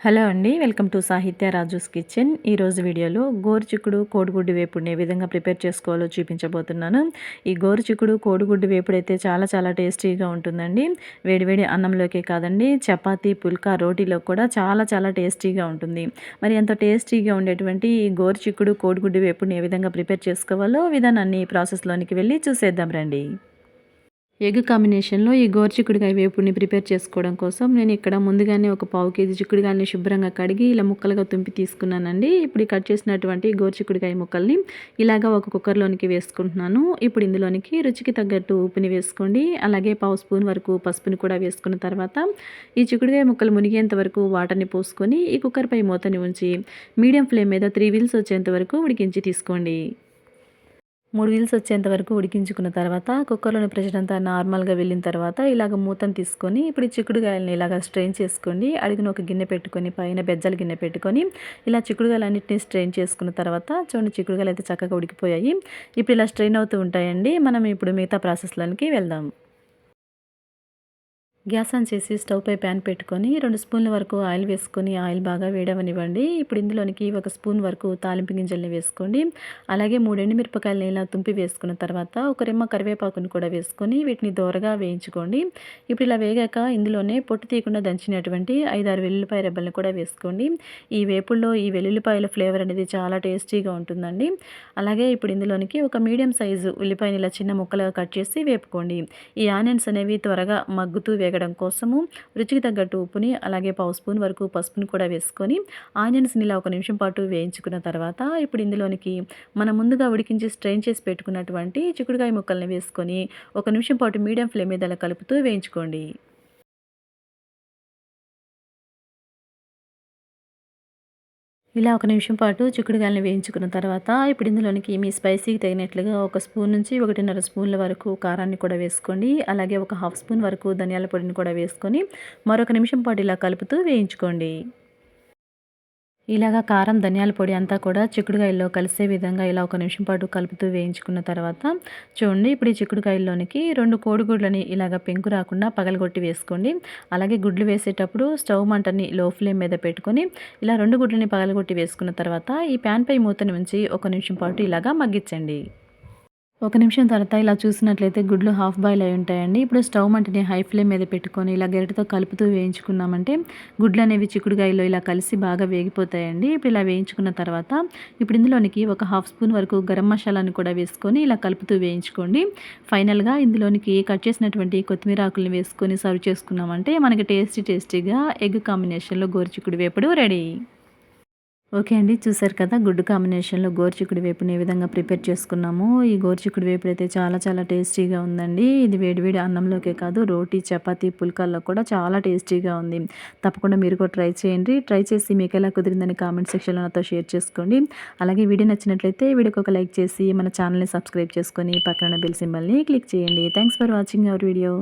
Hello అండి welcome to సాహిత్య Raju's kitchen. ఈరోజు వీడియోలో గోరుచిక్కుడు కోడిగుడ్డు వేపుడిని ఏ విధంగా ప్రిపేర్ చేసుకోవాలో చూపించబోతున్నాను. ఈ గోరుచిక్కుడు కోడిగుడ్డు వేపుడు అయితే చాలా చాలా టేస్టీగా ఉంటుందండి. వేడివేడి అన్నంలోకే కాదండి చపాతీ పుల్కా రోటీలో కూడా చాలా చాలా టేస్టీగా ఉంటుంది. మరి ఎంత టేస్టీగా ఉండేటువంటి ఈ గోరుచిక్కుడు కోడిగుడ్డు వేపుడిని ఏ విధంగా ప్రిపేర్ చేసుకోవాలో విధానాన్ని ప్రాసెస్లోనికి వెళ్ళి చూసేద్దాం రండి. ఎగ్ కాంబినేషన్లో ఈ గోరు చిక్కుడుకాయ వేపుడిని ప్రిపేర్ చేసుకోవడం కోసం నేను ఇక్కడ ముందుగానే ఒక పావు కేజీ చిక్కుడుకాయని శుభ్రంగా కడిగి ఇలా ముక్కలుగా తుంపి తీసుకున్నానండి. ఇప్పుడు కట్ చేసినటువంటి గోరు చిక్కుడుకాయ ముక్కల్ని ఇలాగా ఒక కుక్కర్లోనికి వేసుకుంటున్నాను. ఇప్పుడు ఇందులోనికి రుచికి తగ్గట్టు ఉప్పుని వేసుకోండి. అలాగే పావు స్పూన్ వరకు పసుపుని కూడా వేసుకున్న తర్వాత ఈ చిక్కుడుకాయ ముక్కలు మునిగేంత వరకు వాటర్ని పోసుకొని ఈ కుక్కర్పై మూతని ఉంచి మీడియం ఫ్లేమ్ మీద త్రీ వీల్స్ వచ్చేంత వరకు ఉడికించి తీసుకోండి. మూడు వీల్స్ వచ్చేంత వరకు ఉడికించుకున్న తర్వాత కుక్కర్లోని ప్రెషర్ అంతా నార్మల్గా వెళ్ళిన తర్వాత ఇలాగ మూతను తీసుకొని ఇప్పుడు చిక్కుడుగాయలని ఇలాగ స్ట్రెయిన్ చేసుకోండి. అడిగిన ఒక గిన్నె పెట్టుకొని పైన బెజ్జల గిన్నె పెట్టుకొని ఇలా చిక్కుడుగాయలన్నింటినీ స్ట్రెయిన్ చేసుకున్న తర్వాత చూడండి చిక్కుడుగాయలు అయితే చక్కగా ఉడికిపోయాయి. ఇప్పుడు ఇలా స్ట్రెయిన్ అవుతూ ఉంటాయండి. మనం ఇప్పుడు మిగతా ప్రాసెస్లోనికి వెళ్దాం. గ్యాస్ ఆన్ చేసి స్టవ్ పై ప్యాన్ పెట్టుకొని రెండు స్పూన్ల వరకు ఆయిల్ వేసుకొని ఆయిల్ బాగా వేడవనివ్వండి. ఇప్పుడు ఇందులోనికి ఒక స్పూన్ వరకు తాలింపు గింజల్ని వేసుకోండి. అలాగే మూడు మిరపకాయలని ఇలా తుంపి వేసుకున్న తర్వాత ఒక రెమ్మ కరివేపాకుని కూడా వేసుకొని వీటిని దోరగా వేయించుకోండి. ఇప్పుడు ఇలా వేగాక ఇందులోనే పొట్టు తీయకుండా దంచినటువంటి ఐదారు వెల్లుల్లిపాయ రెబ్బలను కూడా వేసుకోండి. ఈ వేపుల్లో ఈ వెల్లుల్లిపాయల ఫ్లేవర్ అనేది చాలా టేస్టీగా ఉంటుందండి. అలాగే ఇప్పుడు ఇందులోనికి ఒక మీడియం సైజు ఉల్లిపాయని ఇలా చిన్న ముక్కలుగా కట్ చేసి వేపుకోండి. ఈ ఆనియన్స్ అనేవి త్వరగా మగ్గుతూ వేగడం కోసము రుచికి తగ్గట్టు ఉప్పుని అలాగే పావు స్పూన్ వరకు పసుపుని కూడా వేసుకొని ఆనియన్స్ని ఇలా ఒక నిమిషం పాటు వేయించుకున్న తర్వాత ఇప్పుడు ఇందులోనికి మనం ముందుగా ఉడికించి స్ట్రెయిన్ చేసి పెట్టుకున్నటువంటి చిక్కుడుకాయ ముక్కల్ని వేసుకొని ఒక నిమిషం పాటు మీడియం ఫ్లేమ్ మీద కలుపుతూ వేయించుకోండి. ఇలా ఒక నిమిషం పాటు చిక్కుడుగాయలను వేయించుకున్న తర్వాత ఇప్పుడు ఇందులోనికి మీ స్పైసీకి తగినట్లుగా ఒక స్పూన్ నుంచి ఒకటిన్నర స్పూన్ల వరకు కారాన్ని కూడా వేసుకోండి. అలాగే ఒక హాఫ్ స్పూన్ వరకు ధనియాల పొడిని కూడా వేసుకొని మరొక నిమిషం పాటు ఇలా కలుపుతూ వేయించుకోండి. ఇలాగా కారం ధనియాల పొడి అంతా కూడా చిక్కుడుకాయల్లో కలిసే విధంగా ఇలా ఒక నిమిషం పాటు కలుపుతూ వేయించుకున్న తర్వాత చూడండి ఇప్పుడు ఈ చిక్కుడుకాయల్లోనికి రెండు కోడిగుడ్లని ఇలాగ పెంకు రాకుండా పగలగొట్టి వేసుకోండి. అలాగే గుడ్లు వేసేటప్పుడు స్టవ్ మంటని లో ఫ్లేమ్ మీద పెట్టుకొని ఇలా రెండు గుడ్లని పగలగొట్టి వేసుకున్న తర్వాత ఈ ప్యాన్పై మూతని ఉంచి ఒక నిమిషం పాటు ఇలాగా మగ్గించండి. ఒక నిమిషం తర్వాత ఇలా చూసినట్లయితే గుడ్లు హాఫ్ బాయిల్ అయి ఉంటాయండి. ఇప్పుడు స్టవ్ మంటని హై ఫ్లేమ్ మీద పెట్టుకొని ఇలా గరిటతో కలుపుతూ వేయించుకున్నామంటే గుడ్లు అనేవి చిక్కుడుగాయలో ఇలా కలిసి బాగా వేగిపోతాయండి. ఇప్పుడు ఇలా వేయించుకున్న తర్వాత ఇప్పుడు ఇందులోనికి ఒక హాఫ్ స్పూన్ వరకు గరం మసాలాను కూడా వేసుకొని ఇలా కలుపుతూ వేయించుకోండి. ఫైనల్గా ఇందులోనికి కట్ చేసినటువంటి కొత్తిమీర ఆకులను వేసుకొని సర్వ్ చేసుకున్నామంటే మనకి టేస్టీ టేస్టీగా ఎగ్ కాంబినేషన్లో గోరుచిక్కుడు వేపుడు రెడీ. ఓకే అండి చూసారు కదా గుడ్డు కాంబినేషన్లో గోరుచిక్కుడు వేపుని ఏ విధంగా ప్రిపేర్ చేసుకున్నాము. ఈ గోరుచిక్కుడు వేపు అయితే చాలా చాలా టేస్టీగా ఉందండి. ఇది వేడివేడి అన్నంలోకే కాదు రోటీ చపాతీ పుల్కాల్లో కూడా చాలా టేస్టీగా ఉంది. తప్పకుండా మీరు కూడా ట్రై చేయండి. ట్రై చేసి మీకు ఎలా కుదిరిందని కామెంట్ సెక్షన్లో నాతో షేర్ చేసుకోండి. అలాగే వీడియో నచ్చినట్లయితే వీడియోకి ఒక లైక్ చేసి మన ఛానల్ని సబ్స్క్రైబ్ చేసుకొని పక్కన బెల్ సింబల్ని క్లిక్ చేయండి. Thanks for watching our video.